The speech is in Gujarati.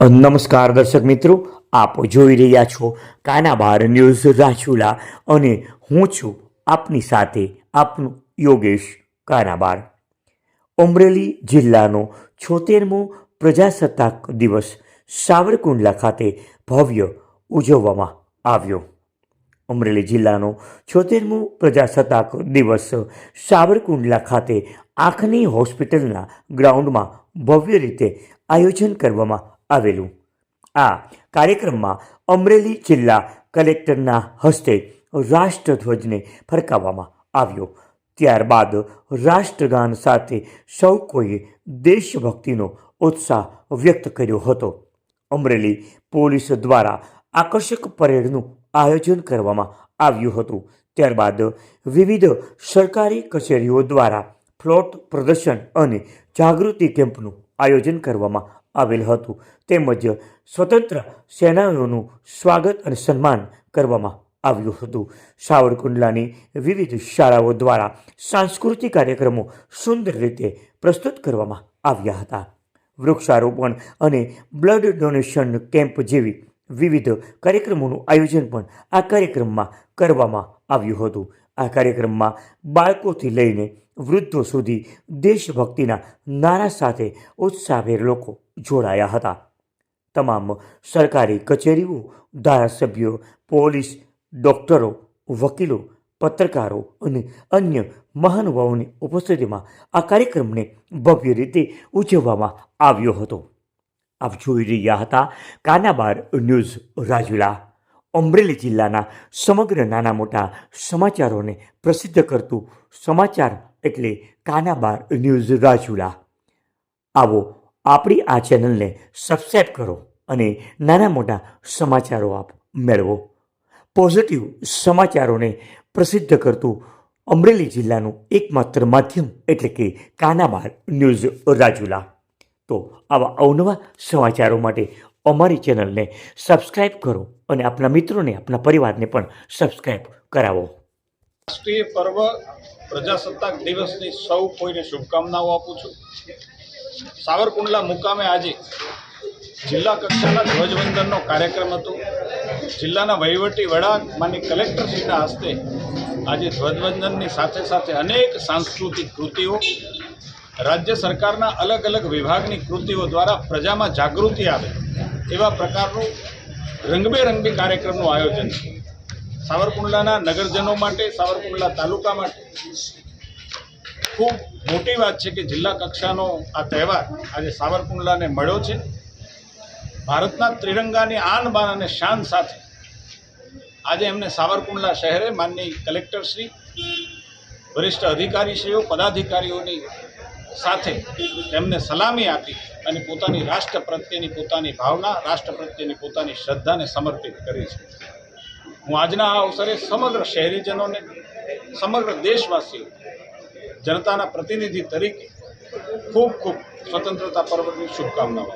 નમસ્કાર દર્શક મિત્રો, આપ જોઈ રહ્યા છો કાનાબાર ન્યૂઝ રાજુલા અને હું છું આપની સાથે આપનું યોગેશ કાનાબાર. અમરેલી જિલ્લાનો છોતેરમો પ્રજાસત્તાક દિવસ સાવરકુંડલા ખાતે ભવ્ય ઉજવવામાં આવ્યો. અમરેલી જિલ્લાનો છોતેરમો પ્રજાસત્તાક દિવસ સાવરકુંડલા ખાતે આંખની હોસ્પિટલના ગ્રાઉન્ડમાં ભવ્ય રીતે આયોજન કરવામાં આવેલું. આ કાર્યક્રમમાં અમરેલી જિલ્લા કલેક્ટરના હસ્તે રાષ્ટ્રધ્વજને ફરકાવવામાં આવ્યો. ત્યારબાદ રાષ્ટ્રગાન સાથે સૌ કોઈએ દેશભક્તિનો ઉત્સાહ વ્યક્ત કર્યો હતો. અમરેલી પોલીસ દ્વારા આકર્ષક પરેડનું આયોજન કરવામાં આવ્યું હતું. ત્યારબાદ વિવિધ સરકારી કચેરીઓ દ્વારા ફ્લોટ પ્રદર્શન અને જાગૃતિ કેમ્પનું આયોજન કરવામાં આવેલ હતું. તેમજ સ્વતંત્ર સેનાનીઓનું સ્વાગત અને સન્માન કરવામાં આવ્યું હતું. સાવરકુંડલાની વિવિધ શાળાઓ દ્વારા સાંસ્કૃતિક કાર્યક્રમો સુંદર રીતે પ્રસ્તુત કરવામાં આવ્યા હતા. વૃક્ષારોપણ અને બ્લડ ડોનેશન કેમ્પ જેવી વિવિધ કાર્યક્રમોનું આયોજન પણ આ કાર્યક્રમમાં કરવામાં આવ્યું હતું. આ કાર્યક્રમમાં બાળકોથી લઈને વૃદ્ધો સુધી દેશભક્તિના નારા સાથે ઉત્સાહભેર લોકો જોડાયા હતા. તમામ સરકારી કચેરીઓ, ધારાસભ્યો, પોલીસ ડૉક્ટરો, વકીલો, પત્રકારો અને અન્ય મહાનુભાવોની ઉપસ્થિતિમાં આ કાર્યક્રમને ભવ્ય રીતે ઉજવવામાં આવ્યો હતો. આપ જોઈ રહ્યા હતા કાનાબાર ન્યૂઝ રાજુલા. અમરેલી જિલ્લાના સમગ્ર નાના મોટા સમાચારોને પ્રસિદ્ધ કરતું સમાચાર એટલે કાનાબાર ન્યૂઝ રાજુલા. આવો આપણી આ ચેનલને સબસ્ક્રાઈબ કરો અને નાના મોટા સમાચારો આપ મેળવો. પોઝિટિવ સમાચારોને પ્રસિદ્ધ કરતું અમરેલી જિલ્લાનું એકમાત્ર માધ્યમ એટલે કે કાનાબાર ન્યૂઝ રાજુલા. તો આવા અવનવા સમાચારો માટે અમારી ચેનલને સબસ્ક્રાઈબ કરો અને આપના મિત્રોને આપણા પરિવારને પણ સબસ્ક્રાઈબ કરાવો. રાષ્ટ્રીય પર્વ પ્રજાસત્તાક દિવસની સૌ કોઈને શુભકામનાઓ આપું છું. સાવરકુંડલા મુકામે આજે જિલ્લા કક્ષાના ધ્વજવંદનનો કાર્યક્રમ હતો. જિલ્લાના વહીવટી વડા માની કલેક્ટરશ્રીના હસ્તે આજે ધ્વજવંદનની સાથે સાથે અનેક સાંસ્કૃતિક કૃતિઓ, રાજ્ય સરકારના અલગ અલગ વિભાગની કૃતિઓ દ્વારા પ્રજામાં જાગૃતિ આવે. એવા પ્રકારનું રંગબેરંગી કાર્યક્રમનું આયોજન. સાવરકુંડલાના નગરજનો માટે, સાવરકુંડલા તાલુકા માટે ખૂબ મોટી વાત છે કે જિલ્લા કક્ષાનો આ તહેવાર આજે સાવરકુંડલાને મળ્યો છે. ભારતના ત્રિરંગાની આન બાન અને શાન સાથે આજે એમને સાવરકુંડલા શહેરે માનની કલેક્ટરશ્રી, વરિષ્ઠ અધિકારીશ્રીઓ, પદાધિકારીઓની સાથે તેમને સલામી આપી અને પોતાની રાષ્ટ્ર પ્રત્યેની પોતાની ભાવના, રાષ્ટ્ર પ્રત્યેની પોતાની શ્રદ્ધાને સમર્પિત કરી છે. હું આજના આ અવસરે સમગ્ર શહેરીજનોને, સમગ્ર દેશવાસીઓ, જનતાના પ્રતિનિધિ તરીકે ખૂબ ખૂબ સ્વતંત્રતા પર્વની શુભકામનાઓ